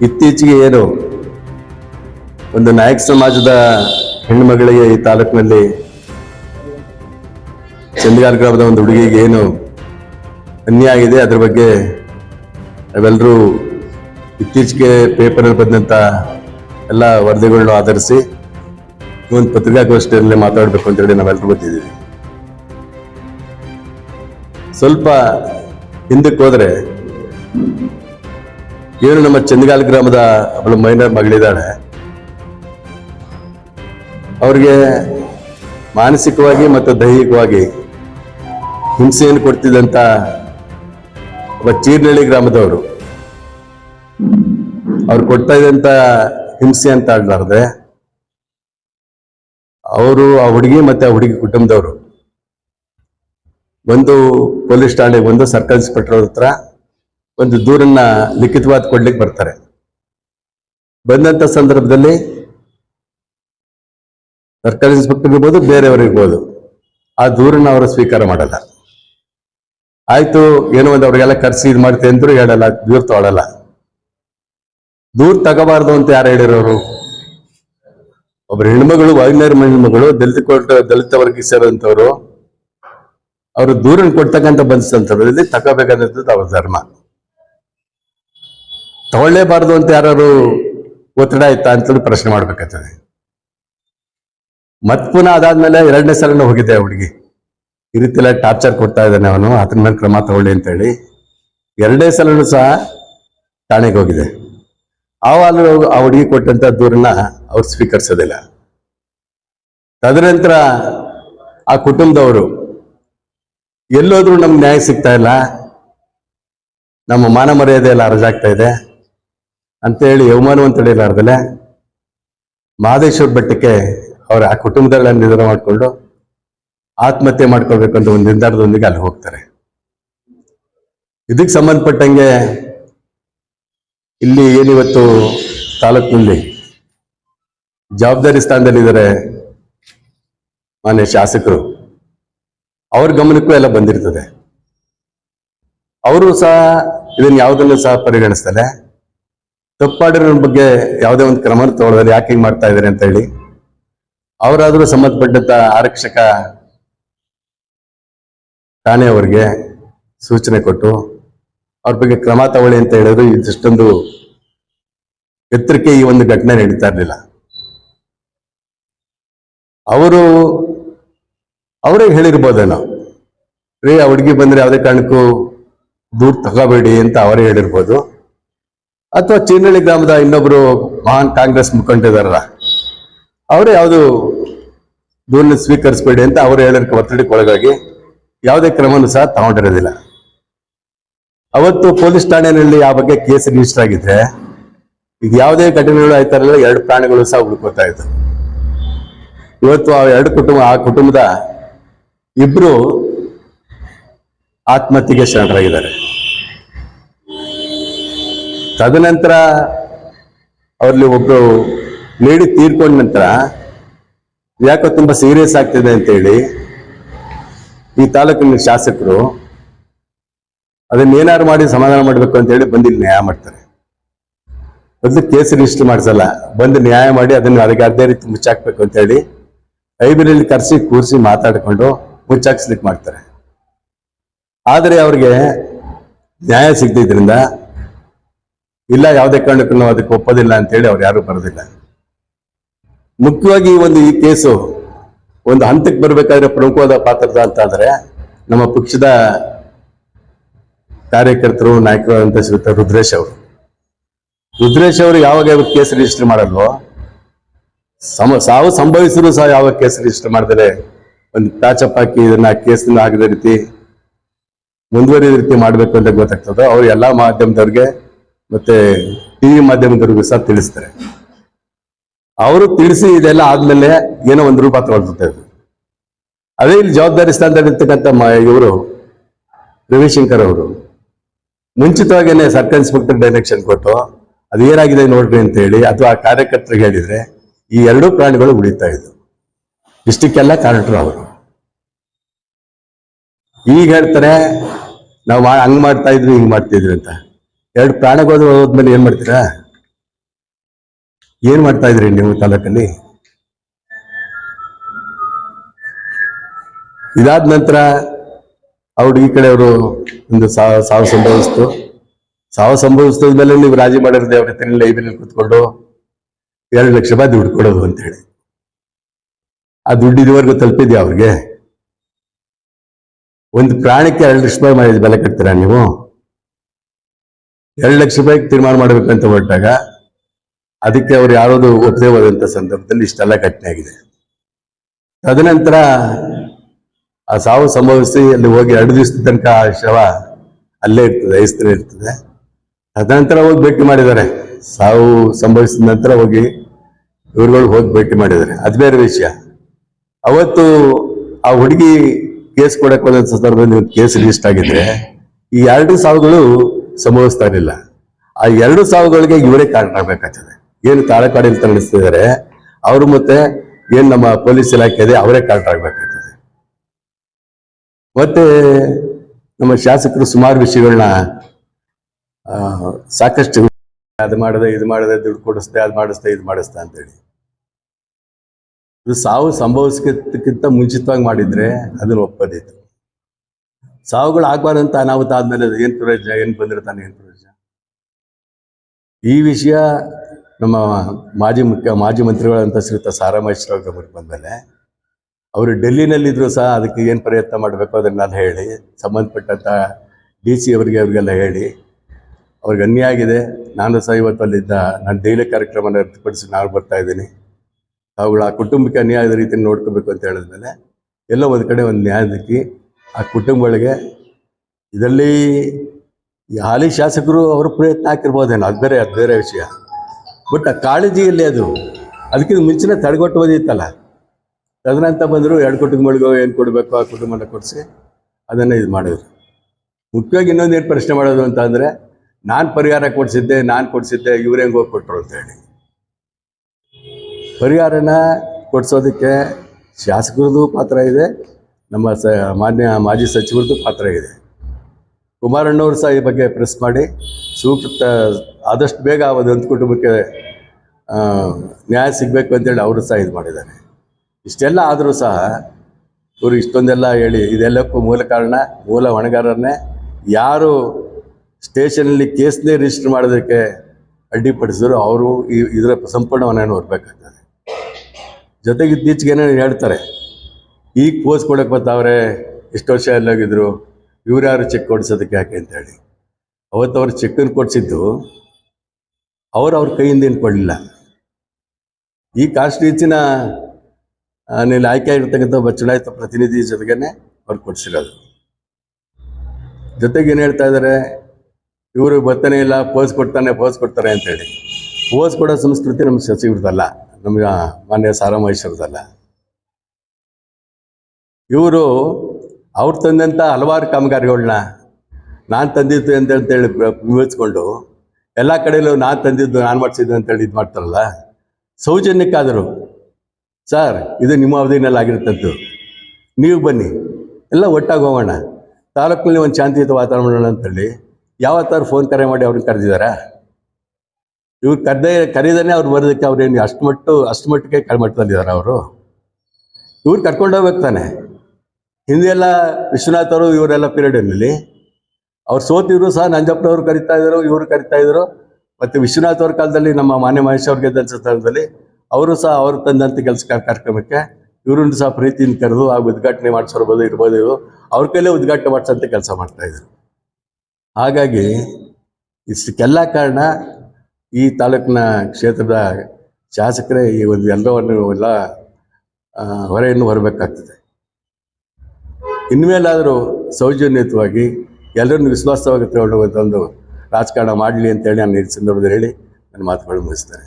ಇತ್ತೀಚೆಗೆ ಏನು ಒಂದು ನಾಯಕ ಸಮಾಜದ ಹೆಣ್ಣುಮಗಳಿಗೆ ಈ ತಾಲೂಕಿನಲ್ಲಿ ಚಂದಿಗಾರ್ ಗ್ರಾಮದ ಒಂದು ಹುಡುಗಿಗೆ ಏನು ಅನ್ಯಾಯ ಆಗಿದೆ, ಅದ್ರ ಬಗ್ಗೆ ನಾವೆಲ್ಲರೂ ಇತ್ತೀಚೆಗೆ ಪೇಪರಲ್ಲಿ ಬಂದಂಥ ಎಲ್ಲ ವರದಿಗಳನ್ನ ಆಧರಿಸಿ ಒಂದು ಪತ್ರಿಕಾಗೋಷ್ಠಿಯಲ್ಲಿ ಮಾತಾಡಬೇಕು ಅಂತೇಳಿ ನಾವೆಲ್ಲರೂ ಗೊತ್ತಿದ್ದೀವಿ ಸ್ವಲ್ಪ ಹಿಂದಕ್ಕೆ ಹೋದ್ರೆ ಏನು ನಮ್ಮ ಚಂದಗಾಲ್ ಗ್ರಾಮದ ಒಬ್ಬಳ ಮೈನರ್ ಮಗಳಿದ್ದಾಳೆ. ಅವ್ರಿಗೆ ಮಾನಸಿಕವಾಗಿ ಮತ್ತು ದೈಹಿಕವಾಗಿ ಹಿಂಸೆಯನ್ನು ಕೊಡ್ತಿದ್ದಂಥ ಒಬ್ಬ ಚೀರ್ನಳ್ಳಿ ಗ್ರಾಮದವರು. ಅವ್ರು ಕೊಡ್ತಾ ಇದ್ದಂಥ ಹಿಂಸೆ ಅಂತ ಆಡ್ಲಾರ್ದೆ ಅವರು ಆ ಹುಡುಗಿ ಮತ್ತೆ ಆ ಹುಡುಗಿ ಕುಟುಂಬದವರು. ಒಂದು ಪೊಲೀಸ್ ಠಾಣೆಗೆ ಒಂದು ಸರ್ಕಲ್ ಇನ್ಸ್ಪೆಕ್ಟರ್ ಹತ್ರ ಒಂದು ದೂರನ್ನ ಲಿಖಿತವಾದ ಕೊಡ್ಲಿಕ್ಕೆ ಬರ್ತಾರೆ. ಬಂದಂತ ಸಂದರ್ಭದಲ್ಲಿ ಸರ್ಕಾರಿ ಇನ್ಸ್ಪೆಕ್ಟರ್ ಇರ್ಬೋದು ಬೇರೆಯವರಿರ್ಬೋದು ಆ ದೂರನ್ನ ಅವರು ಸ್ವೀಕಾರ ಮಾಡಲ್ಲ. ಆಯ್ತು, ಏನೋ ಒಂದು ಅವ್ರಿಗೆಲ್ಲ ಕರೆಸಿ ಇದು ಮಾಡ್ತೆ ಅಂದ್ರು ಹೇಳಲ್ಲ, ದೂರ ತಗೊಳಲ್ಲ. ದೂರ ತಗೋಬಾರ್ದು ಅಂತ ಯಾರು ಹೇಳಿರೋರು? ಒಬ್ರು ಹೆಣ್ಮಗಳು, ವೈದ್ಯರ ಹೆಣ್ಮಗಳು, ದಲಿತ ಕೊಟ್ಟ ದಲಿತ ವರ್ಗಕ್ಕೆ ಸೇರಿದಂಥವ್ರು, ಅವರು ದೂರನ್ನು ಕೊಡ್ತಕ್ಕಂಥ ಬಂದ ಸಂದರ್ಭದಲ್ಲಿ ತಗೋಬೇಕಾದಂಥದ್ದು ಅವ್ರ ಧರ್ಮ. ತಗೊಳ್ಳೇಬಾರ್ದು ಅಂತ ಯಾರು ಒತ್ತಡ ಆಯ್ತಾ ಅಂತೇಳಿ ಪ್ರಶ್ನೆ ಮಾಡ್ಬೇಕಾಗ್ತದೆ. ಮತ್ ಪುನಃ ಅದಾದ್ಮೇಲೆ ಎರಡನೇ ಸಲನೂ ಹೋಗಿದ್ದೆ ಹುಡುಗಿ. ಈ ರೀತಿ ಎಲ್ಲ ಟಾರ್ಚರ್ ಕೊಡ್ತಾ ಇದ್ದಾನೆ ಅವನು, ಅದ್ರ ಮೇಲೆ ಕ್ರಮ ತಗೊಳ್ಳಿ ಅಂತ ಹೇಳಿ. ಎರಡನೇ ಸಲನು ಸಹ ಠಾಣೆಗೆ ಹೋಗಿದೆ. ಆವಾಗ ಆ ಹುಡುಗಿ ಕೊಟ್ಟಂತ ದೂರನ್ನ ಅವ್ರು ಸ್ವೀಕರಿಸೋದಿಲ್ಲ. ತದನಂತರ ಆ ಕುಟುಂಬದವರು, ಎಲ್ಲೋದ್ರೂ ನಮ್ಗೆ ನ್ಯಾಯ ಸಿಗ್ತಾ ಇಲ್ಲ. ನಮ್ಮ ಮಾನ ಮರ್ಯಾದೆ ಎಲ್ಲ ಅರಜಾಗ್ತಾ ಇದೆ. ಅಂತೇಳಿ ಅವಮಾನವನ್ನು ತಡೆಯಲಾರ್ದಲೆ ಮಹದೇಶ್ವರ ಬೆಟ್ಟಕ್ಕೆ ಅವರ ಆ ಕುಟುಂಬದಲ್ಲ ನಿರ್ಧಾರ ಮಾಡಿಕೊಂಡು ಆತ್ಮಹತ್ಯೆ ಮಾಡ್ಕೊಳ್ಬೇಕಂತ ಅಂತ ಒಂದು ನಿರ್ಧಾರದೊಂದಿಗೆ ಅಲ್ಲಿ ಹೋಗ್ತಾರೆ. ಇದಕ್ಕೆ ಸಂಬಂಧಪಟ್ಟಂಗೆ ಇಲ್ಲಿ ಏನಿವತ್ತು ತಾಲೂಕಿನಲ್ಲಿ ಜವಾಬ್ದಾರಿ ಸ್ಥಾನದಲ್ಲಿದ್ದಾರೆ ಮಾನ್ಯ ಶಾಸಕರು. ಅವ್ರ ಗಮನಕ್ಕೂ ಎಲ್ಲ ಬಂದಿರ್ತದೆ. ಅವರು ಸಹ ಇದನ್ನು ಯಾವುದನ್ನು ಸಹ ಪರಿಗಣಿಸ್ತಾರೆ ತಪ್ಪಾಡಿರೋ ಬಗ್ಗೆ ಯಾವುದೇ ಒಂದು ಕ್ರಮ ತಗೊಳ್ಳೋದ್ರೆ ಯಾಕೆ ಹಿಂಗೆ ಮಾಡ್ತಾ ಇದ್ದಾರೆ ಅಂತ ಹೇಳಿ. ಅವರಾದರೂ ಸಂಬಂಧಪಟ್ಟಂತ ಆರಕ್ಷಕ ಠಾಣೆಯವರಿಗೆ ಸೂಚನೆ ಕೊಟ್ಟು, ಅವ್ರ ಬಗ್ಗೆ ಕ್ರಮ ತಗೊಳ್ಳಿ ಅಂತ ಹೇಳಿದ್ರು. ಇದಿಷ್ಟೊಂದು ಎತ್ತರಕ್ಕೆ ಈ ಒಂದು ಘಟನೆ ನಡೀತಾ ಇರಲಿಲ್ಲ. ಅವರು, ಅವರೇ ಹೇಳಿರ್ಬೋದೇನೋ ರೀ, ಆ ಹುಡುಗಿ ಬಂದ್ರೆ ಯಾವುದೇ ಕಾರಣಕ್ಕೂ ದೂರ ತಗೋಬೇಡಿ ಅಂತ ಅವರೇ ಹೇಳಿರ್ಬೋದು. ಅಥವಾ ಚೀನಳ್ಳಿ ಗ್ರಾಮದ ಇನ್ನೊಬ್ರು ಮಹಾನ್ ಕಾಂಗ್ರೆಸ್ ಮುಖಂಡರಿದಾರಲ್ಲ, ಅವರೇ ಯಾವುದು ದೂರನ್ನ ಸ್ವೀಕರಿಸಬೇಡಿ ಅಂತ ಅವರು ಹೇಳಕ್ಕೆ ಒತ್ತಡಕ್ಕೆ ಒಳಗಾಗಿ ಯಾವುದೇ ಕ್ರಮನೂ ಸಹ ತಗೊಂಡಿರೋದಿಲ್ಲ. ಅವತ್ತು ಪೊಲೀಸ್ ಠಾಣೆಯಲ್ಲಿ ಆ ಬಗ್ಗೆ ಕೇಸ್ ರಿಜಿಸ್ಟರ್ ಆಗಿದ್ರೆ, ಈಗ ಯಾವುದೇ ಘಟನೆಗಳು ಆಯ್ತಾ ಎರಡು ಪ್ರಾಣಿಗಳು ಸಹ ಉಳ್ಕೋತಾ ಇತ್ತು ಇವತ್ತು ಆ ಎರಡು ಕುಟುಂಬ, ಆ ಕುಟುಂಬದ ಇಬ್ರು ಆತ್ಮಹತ್ಯೆಗೆ ಶರಣರಾಗಿದ್ದಾರೆ. ತದನಂತರ ಅವರಲ್ಲಿ ಒಬ್ರು ಲೇಡಿ ತೀರ್ಕೊಂಡ ನಂತರ ಯಾಕೋ ತುಂಬಾ ಸೀರಿಯಸ್ ಆಗ್ತಿದೆ ಅಂತೇಳಿ ಈ ತಾಲೂಕಿನ ಶಾಸಕರು ಅದನ್ನ ಏನಾರು ಮಾಡಿ ಸಮಾಧಾನ ಮಾಡ್ಬೇಕು ಅಂತ ಹೇಳಿ ಬಂದು ಇಲ್ಲಿ ನ್ಯಾಯ ಮಾಡ್ತಾರೆ. ಮೊದಲು ಕೇಸ್ ರಿಜಿಸ್ಟರ್ ಮಾಡಿಸಲ್ಲ, ಬಂದು ನ್ಯಾಯ ಮಾಡಿ ಅದನ್ನು ಅದಕ್ಕೆ ಅದೇ ರೀತಿ ಮುಚ್ಚಾಕ್ಬೇಕು ಅಂತ ಹೇಳಿ ಲೈಬ್ರರಿಯಲ್ಲಿ ಕರೆಸಿ, ಕೂರಿಸಿ ಮಾತಾಡಿಕೊಂಡು ಮುಚ್ಚಾಕ್ಸ್ಲಿಕ್ಕೆ ಮಾಡ್ತಾರೆ. ಆದರೆ ಅವ್ರಿಗೆ ನ್ಯಾಯ ಸಿಗ್ದಿದ್ರಿಂದ ಇಲ್ಲ, ಯಾವುದೇ ಕಾರಣಕ್ಕೂ ನಾವು ಅದಕ್ಕೆ ಒಪ್ಪೋದಿಲ್ಲ ಅಂತೇಳಿ ಅವ್ರು ಯಾರು ಬರೋದಿಲ್ಲ. ಮುಖ್ಯವಾಗಿ ಒಂದು ಈ ಕೇಸು ಒಂದು ಹಂತಕ್ಕೆ ಬರಬೇಕಾದ್ರೆ ಪ್ರಮುಖವಾದ ಪಾತ್ರದ ಅಂತ ನಮ್ಮ ಪಕ್ಷದ ಕಾರ್ಯಕರ್ತರು, ನಾಯಕರು ಅಂತ ಸಿಗುತ್ತೆ ರುದ್ರೇಶ್ ಅವರು. ರುದ್ರೇಶ್ ಅವರು ಯಾವಾಗ ಯಾವಾಗ ಕೇಸ್ ರಿಜಿಸ್ಟರ್ ಮಾಡಲ್ವೋ, ಸಮ, ಸಾವು ಸಂಭವಿಸಿದ್ರು ಸಹ ಯಾವ ಕೇಸ್ ರಿಜಿಸ್ಟರ್ ಮಾಡಿದರೆ ಒಂದು ಪ್ಯಾಚಪ್ ಹಾಕಿ ಇದನ್ನ ಕೇಸನ್ನ ಆಗದ ರೀತಿ ಮುಂದುವರಿದ ರೀತಿ ಮಾಡಬೇಕು ಅಂತ ಗೊತ್ತಾಗ್ತದೆ, ಅವ್ರು ಎಲ್ಲಾ ಮಾಧ್ಯಮದವ್ರಿಗೆ ಮತ್ತೆ ಟಿವಿ ಮಾಧ್ಯಮದವ್ರಿಗೂ ಸಹ ತಿಳಿಸ್ತಾರೆ. ಅವರು ತಿಳಿಸಿ ಇದೆಲ್ಲ ಆದ್ಮೇಲೆ ಏನೋ ಒಂದು ರೂಪ ತಗೊಳ್ತಾರೆ ಅದೇ. ಇಲ್ಲಿ ಜವಾಬ್ದಾರಿ ಸ್ಥಾನದಲ್ಲಿರ್ತಕ್ಕಂಥ ಇವರು ರವಿಶಂಕರ್ ಅವರು. ಮುಂಚಿತವಾಗೇನೆ ಸರ್ಕಲ್ ಇನ್ಸ್ಪೆಕ್ಟರ್ ಡೈರೆಕ್ಷನ್ ಕೊಟ್ಟು ಅದು ಏನಾಗಿದೆ ನೋಡ್ರಿ ಅಂತ ಹೇಳಿ ಅಥವಾ ಆ ಹೇಳಿದ್ರೆ ಈ ಎರಡೂ ಪ್ರಾಣಿಗಳು ಉಳಿತಾ ಇದ್ವು. ಇಷ್ಟಕ್ಕೆಲ್ಲ ಕಾರಣರು ಅವರು. ಈಗ ಹೇಳ್ತಾರೆ, ನಾವು ಹಂಗ್ ಮಾಡ್ತಾ ಇದ್ವಿ, ಹಿಂಗ್ ಮಾಡ್ತಿದ್ವಿ ಅಂತ. ಎರಡು ಪ್ರಾಣಿಗಳು ಹೋದ್ಮೇಲೆ ಏನ್ ಮಾಡ್ತೀರಾ? ಏನ್ ಮಾಡ್ತಾ ಇದ್ರಿ ನೀವು ತಾಲೂಕಲ್ಲಿ? ಇದಾದ ನಂತರ ಅವ್ರು ಈ ಕಡೆಯವರು ಒಂದು ಸಾವು ಸಂಭವಿಸ್ತು. ಸಾವು ಸಂಭವಿಸಿದ ಮೇಲೆ ನೀವು ರಾಜಿ ಮಾಡಿರೋದು ಅವ್ರ ಹತ್ರ ಲೈಬ್ರರಿ ಕೂತ್ಕೊಂಡು ಎರಡು ಲಕ್ಷ ರೂಪಾಯಿ ದುಡ್ಡು ಕೊಡೋದು ಅಂತ ಹೇಳಿ. ಆ ದುಡ್ಡು ಇದುವರೆಗೂ ತಲುಪಿದ್ಯಾ ಅವ್ರಿಗೆ? ಒಂದು ಪ್ರಾಣಕ್ಕೆ ಎರಡು ಲಕ್ಷ ರೂಪಾಯಿ ಬೆಲೆ ಕಟ್ತೀರಾ ನೀವು? ಎರಡು ಲಕ್ಷ ರೂಪಾಯಿಗೆ ತೀರ್ಮಾನ ಅಂತ ಹೊರಟಾಗ ಅದಕ್ಕೆ ಅವ್ರು ಯಾರೋದು ಒಪ್ಪದೇ ಹೋದಂತ ಸಂದರ್ಭದಲ್ಲಿ ಇಷ್ಟೆಲ್ಲ ಘಟನೆ ಆಗಿದೆ. ತದನಂತರ ಆ ಸಾವು ಸಂಭವಿಸಿ ಅಲ್ಲಿ ಹೋಗಿ ಎರಡು ದಿವಸದ ತನಕ ಆ ಶವ ಅಲ್ಲೇ ಇರ್ತದೆ, ಐಸ್ತರೇ ಇರ್ತದೆ. ತದನಂತರ ಹೋಗಿ ಭೇಟಿ ಮಾಡಿದ್ದಾರೆ. ಸಾವು ಸಂಭವಿಸಿದ ನಂತರ ಹೋಗಿ ಇವ್ರುಗಳು ಹೋಗಿ ಭೇಟಿ ಮಾಡಿದ್ದಾರೆ. ಅದು ಬೇರೆ ವಿಷಯ. ಅವತ್ತು ಆ ಹುಡುಗಿ ಕೇಸ್ ಕೊಡಕ್ಕೆ ಹೋದ ಸಂದರ್ಭದಲ್ಲಿ ಕೇಸ್ ರಿಜಿಸ್ಟ್ ಆಗಿದ್ರೆ ಈ ಎರಡು ಸಾವುಗಳು ಸಂಭವಿಸ್ತಾ ಇರಲಿಲ್ಲ ಆ ಎರಡು ಸಾವುಗಳಿಗೆ ಇವರೇ ಕಾರಣ ಆಗ್ಬೇಕಾಗ್ತದೆ. ಏನು ತಾಳಕಾಡಿಯಲ್ಲಿ ನಡೆಸ್ತಿದ್ದಾರೆ ಅವರು ಮತ್ತೆ ಏನ್ ನಮ್ಮ ಪೊಲೀಸ್ ಇಲಾಖೆ ಇದೆ, ಅವರೇ ಕಾರಣ ಆಗ್ಬೇಕಾಗ್ತದೆ. ಮತ್ತೆ ನಮ್ಮ ಶಾಸಕರು ಸುಮಾರು ವಿಷಯಗಳನ್ನ ಸಾಕಷ್ಟು ಅದು ಮಾಡದೆ, ಇದು ಮಾಡದೆ, ದುಡ್ಡು ಕೊಡಿಸ್ದೆ, ಅದು ಮಾಡಿಸ್ದೆ, ಇದು ಮಾಡಿಸ್ದೆ ಅಂತೇಳಿ. ಇದು ಸಾವು ಸಂಭವಿಸಕ್ಕಿಂತ ಮುಂಚಿತವಾಗಿ ಮಾಡಿದ್ರೆ ಅದನ್ನ ಒಪ್ಪದಿತ್ತು. ಸಾವುಗಳು ಆಗ್ಬಾರ್ದಂತ ಅನಾಹುತ ಆದಮೇಲೆ ಏನ್ ಪ್ರಯೋಜನ, ಏನು ಬಂದಿರ್ತಾನೆ ಏನು ಪ್ರಯೋಜನ? ಈ ವಿಷಯ ನಮ್ಮ ಮಾಜಿ ಮುಖ್ಯ, ಮಾಜಿ ಮಂತ್ರಿಗಳಂತ ಶ್ರೀಯುತ ಸಾರಾಮಹೇಶ್ವರ ಗಮನಕ್ಕೆ ಬಂದ್ಮೇಲೆ ಅವರು ಡೆಲ್ಲಿನಲ್ಲಿದ್ರು ಸಹ ಅದಕ್ಕೆ ಏನು ಪ್ರಯತ್ನ ಮಾಡಬೇಕು ಅದನ್ನೆಲ್ಲ ಹೇಳಿ, ಸಂಬಂಧಪಟ್ಟಂತ ಡಿ ಸಿ ಅವರಿಗೆ ಅವರಿಗೆಲ್ಲ ಹೇಳಿ, ಅವ್ರಿಗೆ ಅನ್ಯಾಯ ಆಗಿದೆ. ನಾನು ಸಹ ಇವತ್ತು ಅಲ್ಲಿದ್ದ, ನಾನು ಡೈಲಿ ಕಾರ್ಯಕ್ರಮನ ರದ್ದುಪಡಿಸಿ ನಾನು ಬರ್ತಾ ಇದ್ದೀನಿ. ಅವುಗಳ ಆ ಕುಟುಂಬಕ್ಕೆ ಅನ್ಯಾಯದ ರೀತಿಯಲ್ಲಿ ನೋಡ್ಕೋಬೇಕು ಅಂತ ಹೇಳಿದ್ಮೇಲೆ ಎಲ್ಲ ಒಂದು ಕಡೆ ಒಂದು ನ್ಯಾಯ ದಿಕ್ಕಿ ಆ ಕುಟುಂಬಗಳಿಗೆ ಇದರಲ್ಲಿ ಹಾಲಿ ಶಾಸಕರು ಅವರು ಪ್ರಯತ್ನ ಹಾಕಿರ್ಬೋದೇನೋ, ಅದು ಬೇರೆ ಅದು ಬೇರೆ ವಿಷಯ. ಬಟ್ ಆ ಕಾಳಜಿಯಲ್ಲಿ ಅದು, ಅದಕ್ಕಿಂತ ಮುಂಚೆನೇ ತಡೆಗಟ್ಟುವುದಿತ್ತಲ್ಲ ತದನಂತ ಬಂದರು, ಎರಡು ಕುಟುಂಬಗಳಿಗೂ ಏನು ಕೊಡಬೇಕು, ಆ ಕುಟುಂಬನ ಕೊಡಿಸಿ ಅದನ್ನು ಇದು ಮಾಡಿದ್ರು. ಮುಖ್ಯವಾಗಿ ಇನ್ನೊಂದು ಏನು ಪ್ರಶ್ನೆ ಮಾಡೋದು ಅಂತ ಅಂದರೆ, ನಾನು ಪರಿಹಾರ ಕೊಡಿಸಿದ್ದೆ, ನಾನು ಕೊಡಿಸಿದ್ದೆ, ಇವ್ರು ಹೆಂಗೆ ಹೋಗಿ ಕೊಟ್ಟರು ಅಂತ ಹೇಳಿ. ಪರಿಹಾರನ ಕೊಡಿಸೋದಕ್ಕೆ ಶಾಸಕರದ್ದು ಪಾತ್ರ ಇದೆ ನಮ್ಮ ಸ, ಮಾನ್ಯ ಮಾಜಿ ಸಚಿವರದ್ದು ಪಾತ್ರ ಇದೆ ಕುಮಾರಣ್ಣವರು ಸಹ ಈ ಬಗ್ಗೆ ಪ್ರೆಸ್ ಮಾಡಿ, ಸೂಕ್ತ, ಆದಷ್ಟು ಬೇಗ ಒಂದು ಕುಟುಂಬಕ್ಕೆ ನ್ಯಾಯ ಸಿಗಬೇಕು ಅಂತೇಳಿ ಅವರು ಸಹ ಇದು ಮಾಡಿದ್ದಾರೆ. ಇಷ್ಟೆಲ್ಲ ಆದರೂ ಸಹ ಇವರು ಇಷ್ಟೊಂದೆಲ್ಲ ಹೇಳಿ, ಇದೆಲ್ಲಕ್ಕೂ ಮೂಲ ಕಾರಣ, ಮೂಲ ಹೊಣೆಗಾರರನ್ನೇ ಯಾರು ಸ್ಟೇಷನಲ್ಲಿ ಕೇಸ್ನೇ ರಿಜಿಸ್ಟರ್ ಮಾಡೋದಕ್ಕೆ ಅಡ್ಡಿಪಡಿಸಿದ್ರು, ಅವರು ಈ, ಇದರ ಸಂಪೂರ್ಣ ಹೊಣೆಯನ್ನು ಹೊರಬೇಕಾಗ್ತದೆ ಜೊತೆಗೆ ಇತ್ತೀಚೆಗೆ ಏನೇನು ಹೇಳ್ತಾರೆ ಈಗ ಪೋಸ್ ಕೊಡೋಕೆ ಬರ್ತಾವ್ರೆ, ಎಷ್ಟು ವರ್ಷ ಎಲ್ಲೋಗಿದ್ರು, ಇವ್ರು ಯಾರು ಚೆಕ್ ಕೊಡ್ಸೋದಕ್ಕೆ ಯಾಕೆ ಅಂತೇಳಿ. ಅವತ್ತು ಅವ್ರು ಚೆಕ್ಕನ್ನು ಕೊಡಿಸಿದ್ದು, ಅವ್ರು ಅವ್ರ ಕೈಯಿಂದ ಏನು ಕೊಡಲಿಲ್ಲ. ಈ ಕಾನ್ಸ್ಟಿಟ್ಯೂನ್ಸಿನ ನಲ್ಲಿ ಆಯ್ಕೆ ಆಗಿರ್ತಕ್ಕಂಥ ಒಬ್ಬ ಚುನಾಯಿತ ಪ್ರತಿನಿಧಿ ಜೊತೆಗೇನೆ ಅವ್ರು ಕೊಡಿಸಿರೋದು. ಜೊತೆಗೆ ಏನು ಹೇಳ್ತಾ ಇದ್ದಾರೆ ಇವರು ಬರ್ತಾನೆ ಇಲ್ಲ ಪೋಸ್ ಕೊಡ್ತಾನೆ ಪೋಸ್ ಕೊಡ್ತಾರೆ ಅಂತೇಳಿ. ಪೋಸ್ ಕೊಡೋ ಸಂಸ್ಕೃತಿ ನಮ್ಮ ಸಚಿವರದಲ್ಲ ನಮ್ಮ ಮಾನ್ಯ ಸಾರಾಮಹೇಶ್ವರದಲ್ಲ ಇವರು ಅವ್ರು ತಂದಂಥ ಹಲವಾರು ಕಾಮಗಾರಿಗಳನ್ನ ನಾನು ತಂದಿದ್ದು ಅಂತ ಅಂತೇಳಿ ವಿವರಿಸ್ಕೊಂಡು ಎಲ್ಲ ಕಡೆಯಲ್ಲೂ ನಾನು ತಂದಿದ್ದು, ನಾನು ಮಾಡಿಸಿದ್ದು ಅಂತೇಳಿ ಇದು ಮಾಡ್ತಾರಲ್ಲ, ಸೌಜನ್ಯಕ್ಕಾದರು ಸರ್ ಇದು ನಿಮ್ಮ ಅವಧಿನಲ್ಲಿ ಆಗಿರ್ತದ್ದು, ನೀವು ಬನ್ನಿ, ಎಲ್ಲ ಒಟ್ಟಾಗಿ ಹೋಗೋಣ ತಾಲೂಕಿನಲ್ಲಿ ಒಂದು ಶಾಂತಿಯುತ ವಾತಾವರಣ ಅಂತೇಳಿ ಯಾವತ್ತಾರು ಫೋನ್ ಕರೆ ಮಾಡಿ ಅವ್ರನ್ನ ಕರೆದಿದ್ದಾರಾ? ಇವ್ರು ಕರೆದೇ, ಕರೆದನೇ ಅವ್ರು ಬರೋದಕ್ಕೆ ಅವ್ರೇನು ಅಷ್ಟು ಮಟ್ಟು, ಅಷ್ಟು ಮಟ್ಟಿಗೆ ತಂದಿದ್ದಾರೆ ಅವರು? ಇವ್ರು ಕರ್ಕೊಂಡು ಹೋಗ್ಬೇಕು ತಾನೆ. ಹಿಂದೆ ಎಲ್ಲ ವಿಶ್ವನಾಥ್ ಅವರು ಇವರೆಲ್ಲ ಪೀರಿಯಡ್ನಲ್ಲಿ. ಅವ್ರು ಸೋತಿದ್ರು ಸಹ ನಂಜಪ್ಪನವ್ರು ಕರಿತಾ ಇದ್ರು, ಇವರು ಕರಿತಾ ಇದ್ರು. ಮತ್ತು ವಿಶ್ವನಾಥ್ ಅವ್ರ ಕಾಲದಲ್ಲಿ ನಮ್ಮ ಮಾನ್ಯ ಮಹೇಶ್ ಅವ್ರ ಗೆದ್ದಂಥ ಅವರು ಸಹ ಅವರು ತಂದಂಥ ಕೆಲಸ ಕಾರ್ಯಕ್ರಮಕ್ಕೆ ಇವರನ್ನು ಸಹ ಪ್ರೀತಿಯಿಂದ ಕರೆದು ಆ ಉದ್ಘಾಟನೆ ಮಾಡಿಸಿರ್ಬೋದು ಇರ್ಬೋದು ಇವರು. ಅವ್ರ ಕೈಲೇ ಉದ್ಘಾಟನೆ ಮಾಡಿಸೋಂಥ ಕೆಲಸ ಮಾಡ್ತಾ ಇದ್ರು. ಹಾಗಾಗಿ ಇಷ್ಟಕ್ಕೆಲ್ಲ ಕಾರಣ ಈ ತಾಲೂಕಿನ ಕ್ಷೇತ್ರದ ಶಾಸಕರೇ ಈ ಒಂದು ಎಲ್ಲವನ್ನು ಎಲ್ಲ ಹೊರೆಯನ್ನು ಹೊರಬೇಕಾಗ್ತದೆ. ಇನ್ಮೇಲಾದರೂ ಸೌಜನ್ಯತವಾಗಿ ಎಲ್ಲರನ್ನು ವಿಶ್ವಾಸವಾಗಿ ತಗೊಂಡು ಒಂದು ರಾಜಕಾರಣ ಮಾಡಲಿ ಅಂತೇಳಿ ನಾನು ಈ ಸಂದರ್ಭದಲ್ಲಿ ಹೇಳಿ ನನ್ನ ಮಾತುಗಳು ಮುಗಿಸ್ತೇನೆ.